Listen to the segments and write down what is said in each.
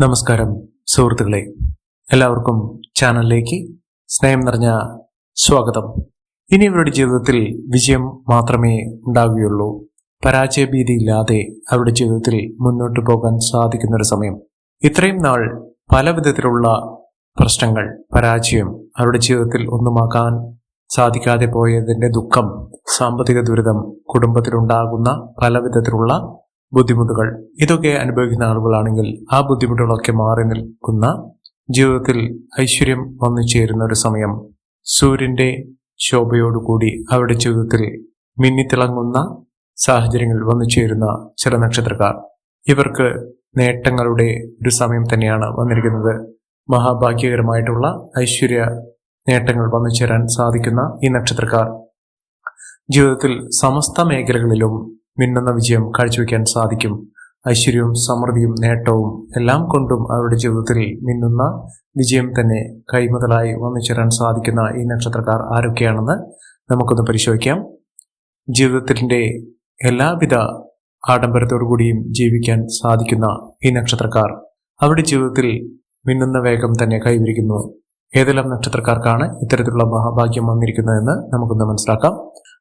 നമസ്കാരം സുഹൃത്തുക്കളെ. എല്ലാവർക്കും ചാനലിലേക്ക് സ്നേഹം നിറഞ്ഞ സ്വാഗതം. ഇനി ഇവരുടെ ജീവിതത്തിൽ വിജയം മാത്രമേ ഉണ്ടാവുകയുള്ളൂ. പരാജയഭീതിയില്ലാതെ അവരുടെ ജീവിതത്തിൽ മുന്നോട്ട് പോകാൻ സാധിക്കുന്ന ഒരു സമയം. ഇത്രയും നാൾ പല വിധത്തിലുള്ള പ്രശ്നങ്ങൾ പരാജയം അവരുടെ ജീവിതത്തിൽ ഒന്നുമാക്കാൻ സാധിക്കാതെ പോയതിന്റെ ദുഃഖം സാമ്പത്തിക ദുരിതം കുടുംബത്തിലുണ്ടാകുന്ന പല വിധത്തിലുള്ള ബുദ്ധിമുട്ടുകൾ. ഇതൊക്കെ അനുഭവിക്കുന്ന ആളുകളാണെങ്കിൽ ആ ബുദ്ധിമുട്ടുകളൊക്കെ മാറി നിൽക്കുന്ന ജീവിതത്തിൽ ഐശ്വര്യം വന്നു ചേരുന്ന ഒരു സമയം. സൂര്യന്റെ ശോഭയോടുകൂടി അവരുടെ ജീവിതത്തിൽ മിന്നിത്തിളങ്ങുന്ന സാഹചര്യങ്ങൾ വന്നു ചേരുന്ന ചില നക്ഷത്രക്കാർ. ഇവർക്ക് നേട്ടങ്ങളുടെ ഒരു സമയം തന്നെയാണ് വന്നിരിക്കുന്നത്. മഹാഭാഗ്യകരമായിട്ടുള്ള ഐശ്വര്യ നേട്ടങ്ങൾ വന്നു ചേരാൻ സാധിക്കുന്ന ഈ നക്ഷത്രക്കാർ. ജീവിതത്തിൽ സമസ്ത മേഖലകളിലും മിന്നുന്ന വിജയം കാഴ്ചവെക്കാൻ സാധിക്കും. ഐശ്വര്യവും സമൃദ്ധിയും നേട്ടവും എല്ലാം കൊണ്ടും അവരുടെ ജീവിതത്തിൽ മിന്നുന്ന വിജയം തന്നെ കൈമുതലായി വന്നു ചേരാൻ സാധിക്കുന്ന ഈ നക്ഷത്രക്കാർ ആരൊക്കെയാണെന്ന് നമുക്കൊന്ന് പരിശോധിക്കാം. ജീവിതത്തിന്റെ എല്ലാവിധ ആഡംബരത്തോടു കൂടിയും ജീവിക്കാൻ സാധിക്കുന്ന ഈ നക്ഷത്രക്കാർ അവരുടെ ജീവിതത്തിൽ മിന്നുന്ന വേഗം തന്നെ കൈവരിക്കുന്നു. ഏതെല്ലാം നക്ഷത്രക്കാർക്കാണ് ഇത്തരത്തിലുള്ള മഹാഭാഗ്യം വന്നിരിക്കുന്നതെന്ന് നമുക്കൊന്ന് മനസ്സിലാക്കാം.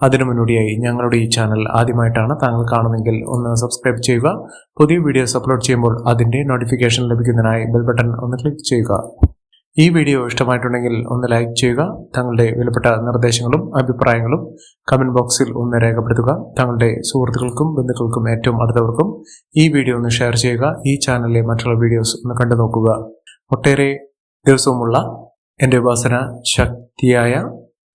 അതിനു മുന്നോടിയായി ഞങ്ങളുടെ ഈ ചാനൽ ആദ്യമായിട്ടാണ് താങ്കൾ കാണുന്നതെങ്കിൽ ഒന്ന് സബ്സ്ക്രൈബ് ചെയ്യുക. പുതിയ വീഡിയോസ് അപ്ലോഡ് ചെയ്യുമ്പോൾ അതിന്റെ നോട്ടിഫിക്കേഷൻ ലഭിക്കുന്നതിനായി ബെൽ ബട്ടൺ ഒന്ന് ക്ലിക്ക് ചെയ്യുക. ഈ വീഡിയോ ഇഷ്ടമായിട്ടുണ്ടെങ്കിൽ ഒന്ന് ലൈക്ക് ചെയ്യുക. താങ്കളുടെ വിലപ്പെട്ട നിർദ്ദേശങ്ങളും അഭിപ്രായങ്ങളും കമന്റ് ബോക്സിൽ ഒന്ന് രേഖപ്പെടുത്തുക. താങ്കളുടെ സുഹൃത്തുക്കൾക്കും ബന്ധുക്കൾക്കും ഏറ്റവും അടുത്തവർക്കും ഈ വീഡിയോ ഒന്ന് ഷെയർ ചെയ്യുക. ഈ ചാനലിലെ മറ്റുള്ള വീഡിയോസ് ഒന്ന് കണ്ടു നോക്കുക. ഒട്ടേറെ ദിവസവുമുള്ള എന്റെ ഉപാസന ശക്തിയായ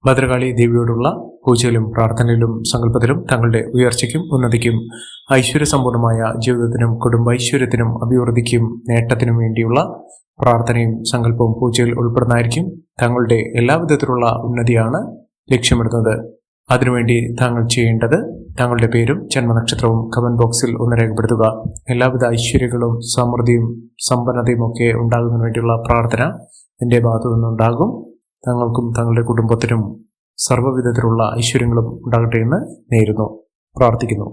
ഭദ്രകാളി ദേവിയോടുള്ള പൂജയിലും പ്രാർത്ഥനയിലും സങ്കല്പത്തിലും തങ്ങളുടെ ഉയർച്ചയ്ക്കും ഉന്നതിക്കും ഐശ്വര്യസമ്പൂർണമായ ജീവിതത്തിനും കുടുംബൈശ്വര്യത്തിനും അഭിവൃദ്ധിക്കും നേട്ടത്തിനും വേണ്ടിയുള്ള പ്രാർത്ഥനയും സങ്കല്പവും പൂജയിൽ ഉൾപ്പെടുന്നതായിരിക്കും. തങ്ങളുടെ എല്ലാവിധത്തിലുള്ള ഉന്നതിയാണ് ലക്ഷ്യമിടുന്നത്. അതിനുവേണ്ടി താങ്കൾ ചെയ്യേണ്ടത് താങ്കളുടെ പേരും ജന്മനക്ഷത്രവും കമന്റ് ബോക്സിൽ ഒന്ന് രേഖപ്പെടുത്തുക. എല്ലാവിധ ഐശ്വര്യങ്ങളും സമൃദ്ധിയും സമ്പന്നതയും ഒക്കെ ഉണ്ടാകുന്നതിന് വേണ്ടിയുള്ള പ്രാർത്ഥന എന്റെ ഭാഗത്തു നിന്നുണ്ടാകും തങ്ങൾക്കും തങ്ങളുടെ കുടുംബത്തിനും സർവവിധത്തിലുള്ള ഐശ്വര്യങ്ങളും ഉണ്ടാകട്ടെ എന്ന് നേരുന്നു പ്രാർത്ഥിക്കുന്നു.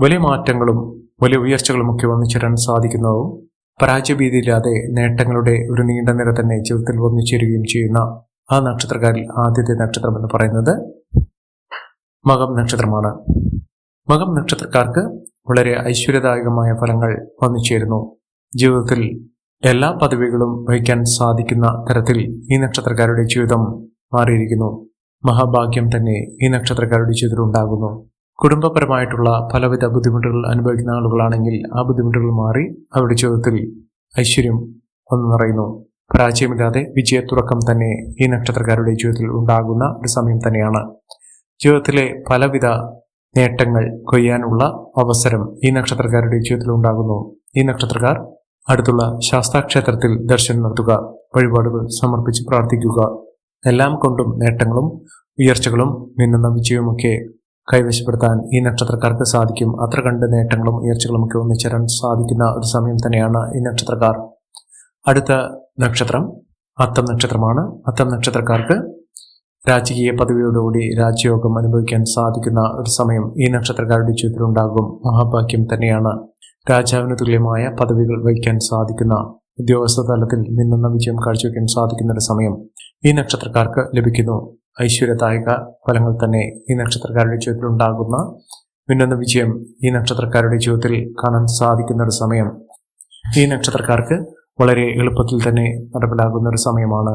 വലിയ മാറ്റങ്ങളും വലിയ ഉയർച്ചകളും ഒക്കെ വന്നു ചേരാൻ സാധിക്കുന്നതും പരാജയഭീതിയില്ലാതെ നേട്ടങ്ങളുടെ ഒരു നീണ്ട നിര തന്നെ ജീവിതത്തിൽ വന്നു ചേരുകയും ചെയ്യുന്ന ആ നക്ഷത്രക്കാരിൽ ആദ്യത്തെ നക്ഷത്രം എന്ന് പറയുന്നത് മകം നക്ഷത്രമാണ്. മകം നക്ഷത്രക്കാർക്ക് വളരെ ഐശ്വര്യദായകമായ ഫലങ്ങൾ വന്നു ചേരുന്നു. ജീവിതത്തിൽ എല്ലാ പദവികളും വഹിക്കാൻ സാധിക്കുന്ന തരത്തിൽ ഈ നക്ഷത്രക്കാരുടെ ജീവിതം മാറിയിരിക്കുന്നു. മഹാഭാഗ്യം തന്നെ ഈ നക്ഷത്രക്കാരുടെ ജീവിതത്തിൽ ഉണ്ടാകുന്നു. കുടുംബപരമായിട്ടുള്ള പലവിധ ബുദ്ധിമുട്ടുകൾ അനുഭവിക്കുന്ന ആളുകളാണെങ്കിൽ ആ ബുദ്ധിമുട്ടുകൾ മാറി അവരുടെ ജീവിതത്തിൽ ഐശ്വര്യം വന്നു നിറയുന്നു. പരാജയമില്ലാതെ വിജയത്തുറക്കം തന്നെ ഈ നക്ഷത്രക്കാരുടെ ജീവിതത്തിൽ ഉണ്ടാകുന്ന ഒരു സമയം തന്നെയാണ്. ജീവിതത്തിലെ പലവിധ നേട്ടങ്ങൾ കൊയ്യാനുള്ള അവസരം ഈ നക്ഷത്രക്കാരുടെ ജീവിതത്തിൽ ഉണ്ടാകുന്നു. ഈ നക്ഷത്രക്കാർ അടുത്തുള്ള ശാസ്താക്ഷേത്രത്തിൽ ദർശനം നടത്തുക വഴിപാടുകൾ സമർപ്പിച്ച് പ്രാർത്ഥിക്കുക. എല്ലാം കൊണ്ടും നേട്ടങ്ങളും ഉയർച്ചകളും മിന്നുന്ന വിജയവുമൊക്കെ കൈവശപ്പെടുത്താൻ ഈ നക്ഷത്രക്കാർക്ക് സാധിക്കും. അത്ര കണ്ട് നേട്ടങ്ങളും ഉയർച്ചകളും ഒക്കെ ഒന്നിച്ചേരാൻ സാധിക്കുന്ന ഒരു സമയം തന്നെയാണ് ഈ നക്ഷത്രക്കാർ. അടുത്ത നക്ഷത്രം അത്തം നക്ഷത്രമാണ്. അത്തം നക്ഷത്രക്കാർക്ക് രാജകീയ പദവിയോടുകൂടി രാജ്യയോഗം അനുഭവിക്കാൻ സാധിക്കുന്ന ഒരു സമയം ഈ നക്ഷത്രക്കാരുടെ ജീവിതത്തിൽ ഉണ്ടാകും. മഹാഭാഗ്യം തന്നെയാണ്. രാജാവിന് തുല്യമായ പദവികൾ വഹിക്കാൻ സാധിക്കുന്ന ഉദ്യോഗസ്ഥ തലത്തിൽ നിന്നുന്ന വിജയം കാഴ്ചവെക്കാൻ സാധിക്കുന്ന ഒരു സമയം ഈ നക്ഷത്രക്കാർക്ക് ലഭിക്കുന്നു. ഐശ്വര്യദായക ഫലങ്ങൾ തന്നെ ഈ നക്ഷത്രക്കാരുടെ ജീവിതത്തിൽ ഉണ്ടാകുന്ന മിന്നുന്ന വിജയം ഈ നക്ഷത്രക്കാരുടെ ജീവിതത്തിൽ കാണാൻ സാധിക്കുന്ന ഒരു സമയം. ഈ നക്ഷത്രക്കാർക്ക് വളരെ എളുപ്പത്തിൽ തന്നെ നടപ്പിലാകുന്ന ഒരു സമയമാണ്.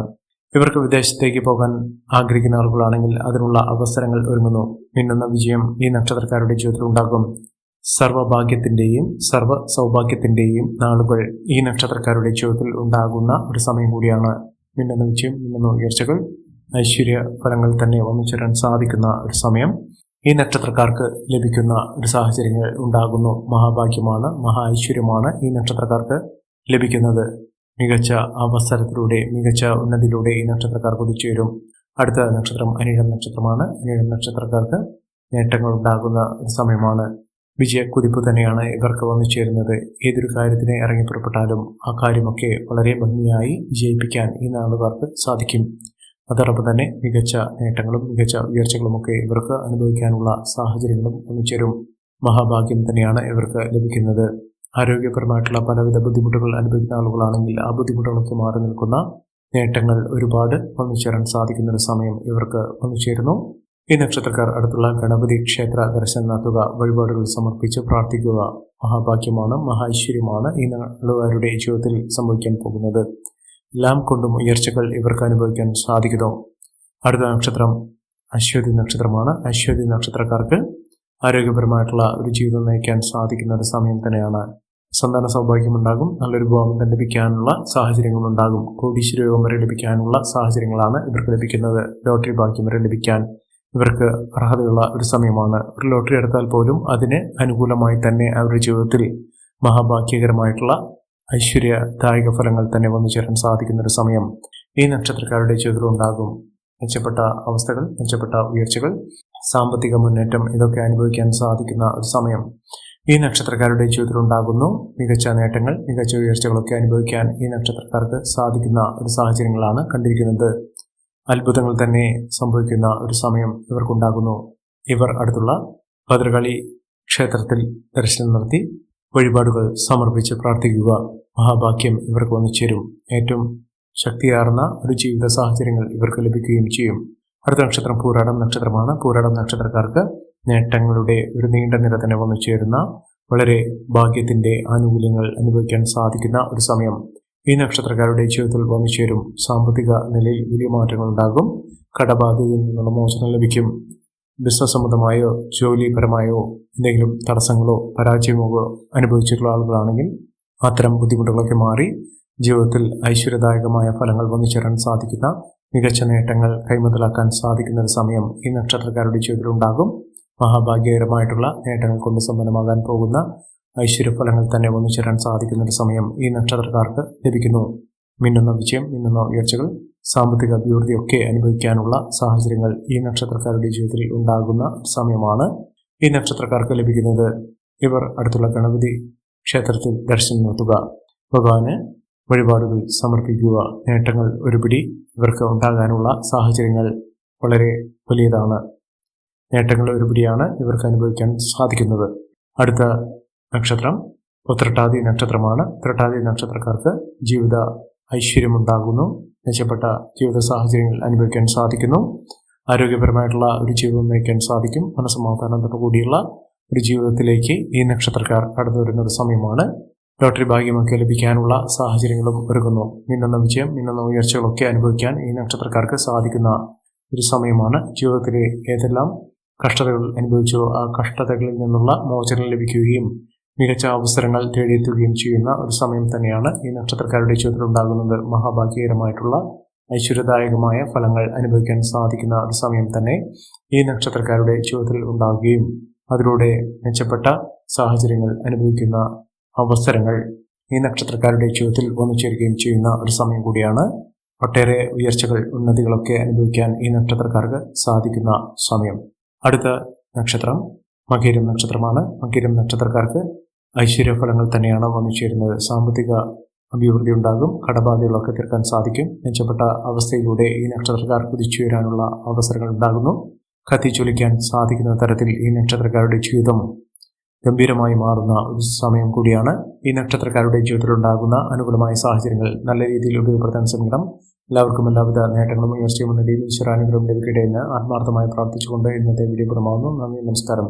ഇവർക്ക് വിദേശത്തേക്ക് പോകാൻ ആഗ്രഹിക്കുന്ന ആളുകളാണെങ്കിൽ അതിനുള്ള അവസരങ്ങൾ ഒരുങ്ങുന്നു. മിന്നുന്ന വിജയം ഈ നക്ഷത്രക്കാരുടെ ജീവിതത്തിൽ ഉണ്ടാകും. സർവഭാഗ്യത്തിന്റെയും സർവ സൗഭാഗ്യത്തിന്റെയും നാളുകൾ ഈ നക്ഷത്രക്കാരുടെ ജീവിതത്തിൽ ഉണ്ടാകുന്ന ഒരു സമയം കൂടിയാണ്. മിന്നുന്ന വിജയം മിന്നുന്ന ഉയർച്ചകൾ ഐശ്വര്യ ഫലങ്ങൾ തന്നെ വന്നിച്ചേരാൻ സാധിക്കുന്ന ഒരു സമയം. ഈ നക്ഷത്രക്കാർക്ക് ലഭിക്കുന്ന ഒരു സാഹചര്യങ്ങൾ ഉണ്ടാകുന്നു. മഹാഭാഗ്യമാണ് മഹാ ഐശ്വര്യമാണ് ഈ നക്ഷത്രക്കാർക്ക് ലഭിക്കുന്നത്. മികച്ച അവസരത്തിലൂടെ മികച്ച ഉന്നതിയിലൂടെ ഈ നക്ഷത്രക്കാർ കുതിച്ചുയരും അടുത്ത നക്ഷത്രം അനിഴം നക്ഷത്രമാണ്. അനിഴം നക്ഷത്രക്കാർക്ക് നേട്ടങ്ങൾ ഉണ്ടാകുന്ന സമയമാണ്. വിജയക്കുതിപ്പ് തന്നെയാണ് ഇവർക്ക് വന്നു ചേരുന്നത്. ഏതൊരു കാര്യത്തിന് ഇറങ്ങി പുറപ്പെട്ടാലും ആ കാര്യമൊക്കെ വളരെ ഭംഗിയായി വിജയിപ്പിക്കാൻ ഈ നാളുകാർക്ക് സാധിക്കും. അതോടൊപ്പം തന്നെ മികച്ച നേട്ടങ്ങളും മികച്ച ഉയർച്ചകളുമൊക്കെ ഇവർക്ക് അനുഭവിക്കാനുള്ള സാഹചര്യങ്ങളും ഒന്നിച്ചേരും മഹാഭാഗ്യം തന്നെയാണ് ഇവർക്ക് ലഭിക്കുന്നത്. ആരോഗ്യപരമായിട്ടുള്ള പലവിധ ബുദ്ധിമുട്ടുകൾ അനുഭവിക്കുന്ന ആളുകളാണെങ്കിൽ ആ ബുദ്ധിമുട്ടുകളൊക്കെ മാറി നിൽക്കുന്ന നേട്ടങ്ങൾ ഒരുപാട് വന്നുചേരാൻ സാധിക്കുന്ന ഒരു സമയം ഇവർക്ക് വന്നുചേരുന്നു ഈ നക്ഷത്രക്കാർ അടുത്തുള്ള ഗണപതി ക്ഷേത്ര ദർശനം നടത്തുക വഴിപാടുകൾ സമർപ്പിച്ച് പ്രാർത്ഥിക്കുക. മഹാഭാഗ്യമാണ് മഹാഐശ്വര്യമാണ് ഈ നാളുകാരുടെ ജീവിതത്തിൽ സംഭവിക്കാൻ പോകുന്നത്. എല്ലാം കൊണ്ടും ഉയർച്ചകൾ ഇവർക്ക് അനുഭവിക്കാൻ സാധിക്കുന്നു. അടുത്ത നക്ഷത്രം അശ്വതി നക്ഷത്രമാണ്. അശ്വതി നക്ഷത്രക്കാർക്ക് ആരോഗ്യപരമായിട്ടുള്ള ഒരു ജീവിതം നയിക്കാൻ സാധിക്കുന്ന ഒരു സമയം തന്നെയാണ്. സന്താന സൗഭാഗ്യമുണ്ടാകും നല്ലൊരു ഭാവം ലഭിക്കാനുള്ള സാഹചര്യങ്ങളുണ്ടാകും കോടീശ്വര യോഗം വരെ ലഭിക്കാനുള്ള സാഹചര്യങ്ങളാണ് ഇവർക്ക് ലഭിക്കുന്നത്. ലോട്ടറി ഭാഗ്യം വരെ ലഭിക്കാൻ ഇവർക്ക് അർഹതയുള്ള ഒരു സമയമാണ്. ഒരു ലോട്ടറി എടുത്താൽ പോലും അതിന് അനുകൂലമായി തന്നെ അവരുടെ ജീവിതത്തിൽ മഹാഭാഗ്യകരമായിട്ടുള്ള ഐശ്വര്യദായക ഫലങ്ങൾ തന്നെ വന്നു ചേരാൻ സാധിക്കുന്ന ഒരു സമയം ഈ നക്ഷത്രക്കാരുടെ ജീവിതത്തിൽ ഉണ്ടാകും. മെച്ചപ്പെട്ട അവസ്ഥകൾ മെച്ചപ്പെട്ട ഉയർച്ചകൾ സാമ്പത്തിക മുന്നേറ്റം ഇതൊക്കെ അനുഭവിക്കാൻ സാധിക്കുന്ന ഒരു സമയം ഈ നക്ഷത്രക്കാരുടെ ജീവിതത്തിൽ ഉണ്ടാകുന്നു. മികച്ച നേട്ടങ്ങൾ മികച്ച ഉയർച്ചകളൊക്കെ അനുഭവിക്കാൻ ഈ നക്ഷത്രക്കാർക്ക് സാധിക്കുന്ന ഒരു സാഹചര്യങ്ങളാണ് കണ്ടിരിക്കുന്നത്. അത്ഭുതങ്ങൾ തന്നെ സംഭവിക്കുന്ന ഒരു സമയം ഇവർക്കുണ്ടാകുന്നു. ഇവർ അടുത്തുള്ള ഭദ്രകാളി ക്ഷേത്രത്തിൽ ദർശനം നടത്തി വഴിപാടുകൾ സമർപ്പിച്ച് പ്രാർത്ഥിക്കുക. മഹാഭാഗ്യം ഇവർക്ക് വന്നു ചേരും. ഏറ്റവും ശക്തിയാർന്ന ഒരു ജീവിത സാഹചര്യങ്ങൾ ഇവർക്ക് ലഭിക്കുകയും ചെയ്യും. അടുത്ത നക്ഷത്രം പൂരാടം നക്ഷത്രമാണ്. പൂരാടം നക്ഷത്രക്കാർക്ക് നേട്ടങ്ങളുടെ ഒരു നീണ്ട നിര തന്നെ വന്നു ചേരുന്ന വളരെ ഭാഗ്യത്തിന്റെ ആനുകൂല്യങ്ങൾ അനുഭവിക്കാൻ സാധിക്കുന്ന ഒരു സമയം. ഈ നക്ഷത്രക്കാരുടെ ജീവിതത്തിൽ വന്നു ചേരും സാമ്പത്തിക നിലയിൽ വലിയ മാറ്റങ്ങൾ ഉണ്ടാകും കടബാധ്യതയിൽ നിന്നുള്ള മോചനം ലഭിക്കും. ബിസിനസ് സംബന്ധമായോ ജോലിപരമായോ എന്തെങ്കിലും തടസ്സങ്ങളോ പരാജയമോ അനുഭവിച്ചിട്ടുള്ള ആളുകളാണെങ്കിൽ അത്തരം ബുദ്ധിമുട്ടുകളൊക്കെ മാറി ജീവിതത്തിൽ ഐശ്വര്യദായകമായ ഫലങ്ങൾ വന്നു ചേരാൻ സാധിക്കുന്ന മികച്ച നേട്ടങ്ങൾ കൈമുതലാക്കാൻ സാധിക്കുന്ന ഒരു സമയം ഈ നക്ഷത്രക്കാരുടെ ജീവിതത്തിൽ ഉണ്ടാകും. മഹാഭാഗ്യകരമായിട്ടുള്ള നേട്ടങ്ങൾ കൊണ്ട് സമ്പന്നമാകാൻ പോകുന്ന ഐശ്വര്യഫലങ്ങൾ തന്നെ വന്നു ചേരാൻ സാധിക്കുന്ന ഒരു സമയം ഈ നക്ഷത്രക്കാർക്ക് ലഭിക്കുന്നു. മിന്നുന്ന വിജയം മിന്നുന്ന ഉയർച്ചകൾ സാമ്പത്തിക അഭിവൃദ്ധിയൊക്കെ അനുഭവിക്കാനുള്ള സാഹചര്യങ്ങൾ ഈ നക്ഷത്രക്കാരുടെ ജീവിതത്തിൽ ഉണ്ടാകുന്ന സമയമാണ് ഈ നക്ഷത്രക്കാർക്ക് ലഭിക്കുന്നത്. ഇവർ അടുത്തുള്ള ഗണപതി ക്ഷേത്രത്തിൽ ദർശനം നടത്തുക. ഭഗവാന് വഴിപാടുകൾ സമർപ്പിക്കുക. നേട്ടങ്ങൾ ഒരുപിടി ഇവർക്ക് ഉണ്ടാകാനുള്ള സാഹചര്യങ്ങൾ വളരെ വലിയതാണ്. നേട്ടങ്ങൾ ഒരുപിടിയാണ് ഇവർക്ക് അനുഭവിക്കാൻ സാധിക്കുന്നത്. അടുത്ത നക്ഷത്രം. ഉത്രട്ടാതി നക്ഷത്രമാണ്. ഉത്രട്ടാതി നക്ഷത്രക്കാർക്ക് ജീവിത ഐശ്വര്യമുണ്ടാകുന്നു. മെച്ചപ്പെട്ട ജീവിത സാഹചര്യങ്ങൾ അനുഭവിക്കാൻ സാധിക്കുന്നു. ആരോഗ്യപരമായിട്ടുള്ള ഒരു ജീവിതം നയിക്കാൻ സാധിക്കും. മനസ്സമാധാനത്തോടു കൂടിയുള്ള ഒരു ജീവിതത്തിലേക്ക് ഈ നക്ഷത്രക്കാർ കടന്നു വരുന്ന ഒരു സമയമാണ്. ലോട്ടറി ഭാഗ്യമൊക്കെ ലഭിക്കാനുള്ള സാഹചര്യങ്ങളും ഒരുങ്ങുന്നു മിന്നുന്ന വിജയം മിന്നുന്ന ഉയർച്ചകളൊക്കെ അനുഭവിക്കാൻ ഈ നക്ഷത്രക്കാർക്ക് സാധിക്കുന്ന ഒരു സമയമാണ്. ജീവിതത്തിലെ ഏതെല്ലാം കഷ്ടതകൾ അനുഭവിച്ചോ ആ കഷ്ടതകളിൽ നിന്നുള്ള മോചനം ലഭിക്കുകയും മികച്ച അവസരങ്ങൾ തേടിയെത്തുകയും ചെയ്യുന്ന ഒരു സമയം തന്നെയാണ് ഈ നക്ഷത്രക്കാരുടെ ജീവിതത്തിൽ ഉണ്ടാകുന്നത്. മഹാഭാഗ്യകരമായിട്ടുള്ള ഐശ്വര്യദായകമായ ഫലങ്ങൾ അനുഭവിക്കാൻ സാധിക്കുന്ന ഒരു സമയം തന്നെ ഈ നക്ഷത്രക്കാരുടെ ജീവിതത്തിൽ ഉണ്ടാകുകയും അതിലൂടെ മെച്ചപ്പെട്ട സാഹചര്യങ്ങൾ അനുഭവിക്കുന്ന അവസരങ്ങൾ ഈ നക്ഷത്രക്കാരുടെ ജീവിതത്തിൽ വന്നു ചേരുകയും ചെയ്യുന്ന ഒരു സമയം കൂടിയാണ്. ഒട്ടേറെ ഉയർച്ചകൾ ഉന്നതികളൊക്കെ അനുഭവിക്കാൻ ഈ നക്ഷത്രക്കാർക്ക് സാധിക്കുന്ന സമയം. അടുത്ത നക്ഷത്രം മകീരം നക്ഷത്രമാണ്. മകീരം നക്ഷത്രക്കാർക്ക് ഐശ്വര്യഫലങ്ങൾ തന്നെയാണ് വന്നു ചേരുന്നത് സാമ്പത്തിക അഭിവൃദ്ധി ഉണ്ടാകും. കടബാധകളൊക്കെ തീർക്കാൻ സാധിക്കും. മെച്ചപ്പെട്ട അവസ്ഥയിലൂടെ ഈ നക്ഷത്രക്കാർ കുതിച്ചുയരാനുള്ള അവസരങ്ങൾ ഉണ്ടാകുന്നു. കത്തിച്ചൊലിക്കാൻ സാധിക്കുന്ന തരത്തിൽ ഈ നക്ഷത്രക്കാരുടെ ജീവിതം ഗംഭീരമായി മാറുന്ന ഒരു സമയം കൂടിയാണ്. ഈ നക്ഷത്രക്കാരുടെ ജീവിതത്തിൽ ഉണ്ടാകുന്ന അനുകൂലമായ സാഹചര്യങ്ങൾ നല്ല രീതിയിൽ ഉപയോഗപ്പെടുത്താൻ ശ്രമിക്കണം. എല്ലാവർക്കും എല്ലാവിധ നേട്ടങ്ങളും ഉയർച്ചയും ഉന്നതിയും ഈശ്വരാനുഗ്രഹം ലഭിക്കട്ടെ എന്ന് ആത്മാർത്ഥമായി പ്രാർത്ഥിച്ചുകൊണ്ട് ഇന്നത്തെ വീഡിയോ പുറമാകുന്നു നന്ദി നമസ്കാരം.